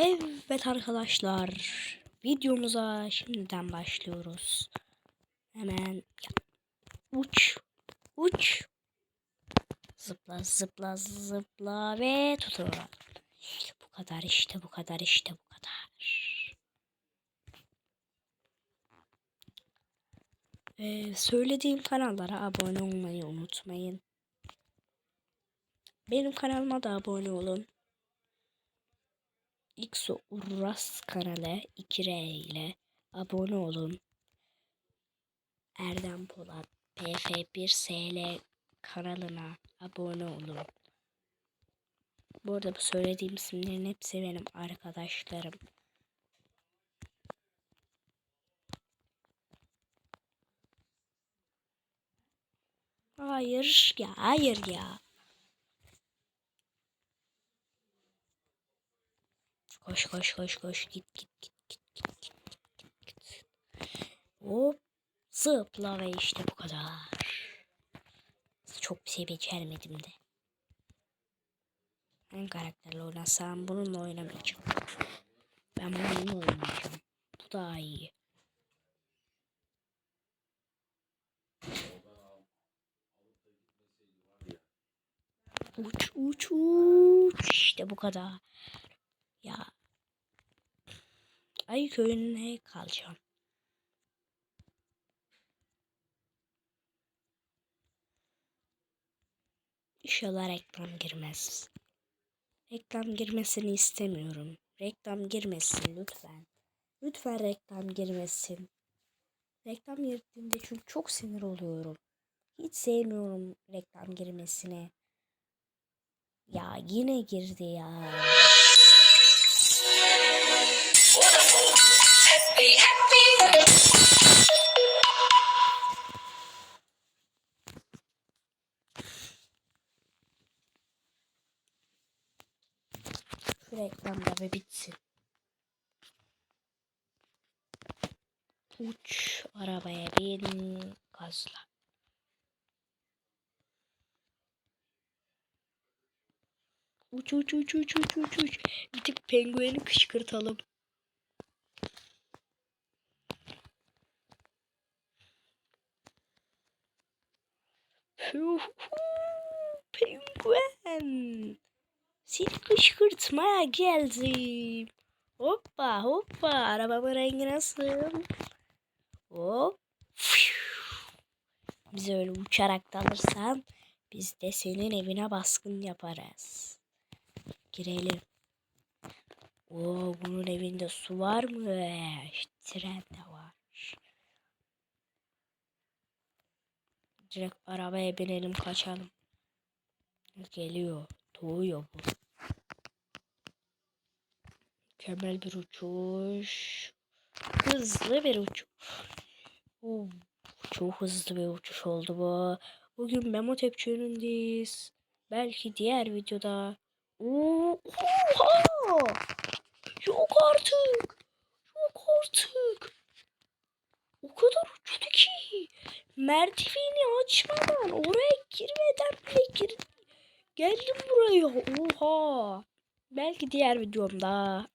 Evet arkadaşlar videomuza şimdiden başlıyoruz. Hemen uç uç zıpla zıpla zıpla ve tutun. Bu kadar işte bu kadar işte bu kadar. Ee, söylediğim kanallara abone olmayı unutmayın. Benim kanalıma da abone olun. XO Uras kanalı 2R ile abone olun. Erdem Polat PF1SL kanalına abone olun. Bu arada bu söylediğim isimlerin hepsi benim arkadaşlarım. Hayır ya hayır ya. Koş koş koş koş git git git git git git git git. Hop zıpla ve işte bu kadar. Çok bir şey becermedim de. Hangi karakterle oynasam bununla oynamayacağım. Ben bununla oynayacağım. Bu daha iyi. Uç uç uç işte bu kadar. Ya Ay köyüne kalacağım. İnşallah reklam girmez. Reklam girmesini istemiyorum. Reklam girmesin lütfen. Lütfen reklam girmesin. Reklam girdiğinde çünkü çok sinir oluyorum. Hiç sevmiyorum reklam girmesine. Ya yine girdi ya. Şu reklam da bir bitsin. Uç arabaya bin gazla. Uç uç uç uç uç uç uç. Bir tık pengueni kışkırtalım. Penguen. Seni kışkırtmaya geldim. Hoppa hoppa. Arabamın rengi nasıl? Hop. Bizi öyle uçarak da alırsan biz de senin evine baskın yaparız. Girelim. Oo, bunun evinde su var mı? Tren de var. Direkt arabaya binelim kaçalım. Geliyor. Doğuyor bu. Mükemmel bir uçuş. Hızlı bir uçuş. Oo, çok hızlı bir uçuş oldu bu. Bugün Memo Tepçi önündeyiz. Belki diğer videoda. Oo, oha! Yok artık. Yok artık. O kadar uçtu ki. Merdiveni açmadan oraya girmeden bile girdi. Geldim buraya. Oha. Belki diğer videomda.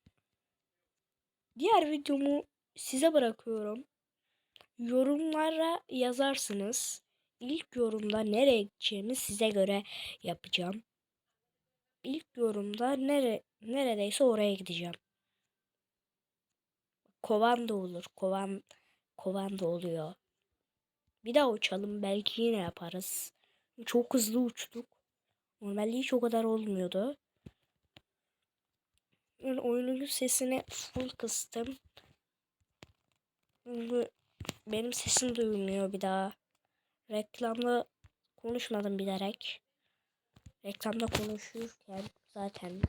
Diğer videomu size bırakıyorum. Yorumlara yazarsınız. İlk yorumda nereye gideceğimi size göre yapacağım. İlk yorumda nere neredeyse oraya gideceğim. Kovan da olur. Kovan kovan da oluyor. Bir daha uçalım. Belki yine yaparız. Çok hızlı uçtuk. Normalde hiç o kadar olmuyordu. Ben oyunun sesini full kıstım. Çünkü benim sesim duyulmuyor bir daha. Reklamda konuşmadım bilerek. Reklamda konuşurken zaten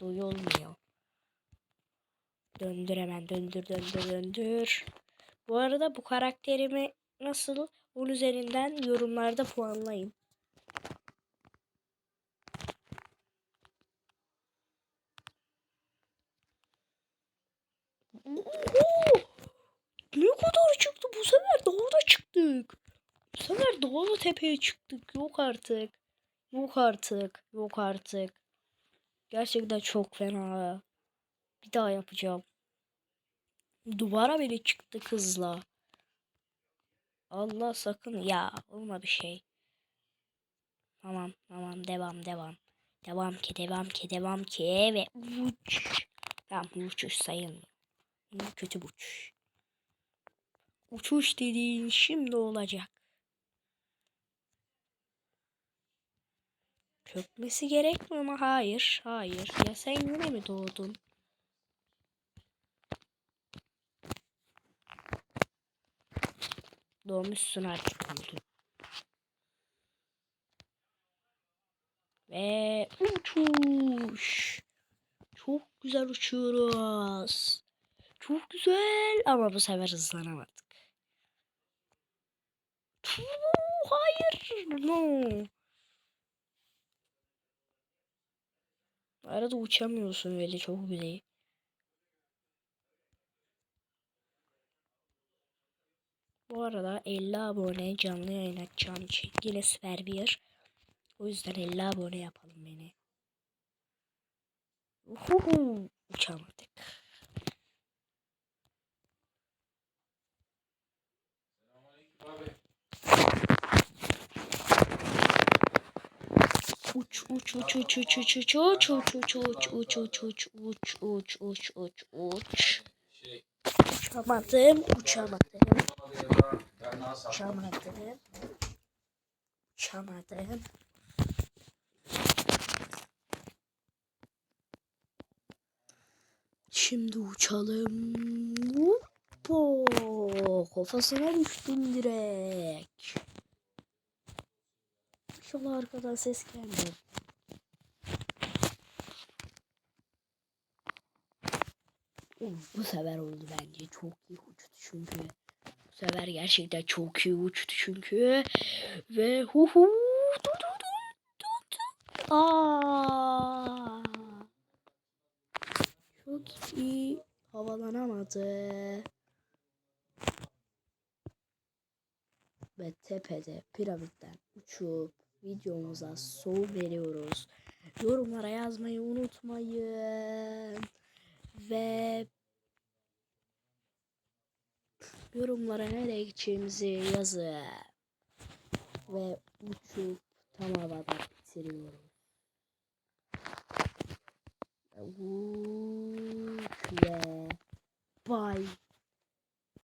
duyulmuyor. Döndür hemen döndür döndür döndür. Bu arada bu karakterimi nasıl 10 üzerinden yorumlarda puanlayın. Oo! Ne kadar çıktı? Bu sefer dağda çıktık. Bu sefer dağda tepeye çıktık. Yok artık. Yok artık. Yok artık. Gerçekten çok fena. Bir daha yapacağım. Duvara bile çıktı kızla. Allah sakın ya olma bir şey. Tamam tamam devam devam. Devam ki devam ki devam ki ve uç. Tamam uçuş sayılmıyor. Bu kötü bir uçuş. Uçuş dediğin şimdi olacak. Çökmesi gerekmiyor mu? Hayır, hayır. Ya sen yine mi doğdun? Doğmuşsun artık oldu. Ve uçuş. Çok güzel uçuyoruz. Çok güzel ama bu sefer hızlanamadık. Hayır. No. Arada uçamıyorsun öyle çok güzel. Bu arada 50 abone canlı yayın açacağım için yine yer. O yüzden 50 abone yapalım beni. Uhuhu. Uçamadık. Uç uç uç uç uç uç uç uç uç uç uç uç uç uç uç uç uç uç uç Uçamadım uçamadım uçamadım uçamadım Şimdi uçalım. Hoppo. Kafasına düştüm direkt. İnşallah arkadan ses gelmiyor. Uf, bu sefer oldu bence. Çok iyi uçtu çünkü. Bu sefer gerçekten çok iyi uçtu çünkü. Ve hu hu. Du, du, du, du, du. Çok iyi havalanamadı. Ve tepede piramitten uçup videomuza son veriyoruz. Yorumlara yazmayı unutmayın. Ve yorumlara nereye gideceğimizi yazın. Ve uçup tam havada bitiriyoruz. Uç ve bay.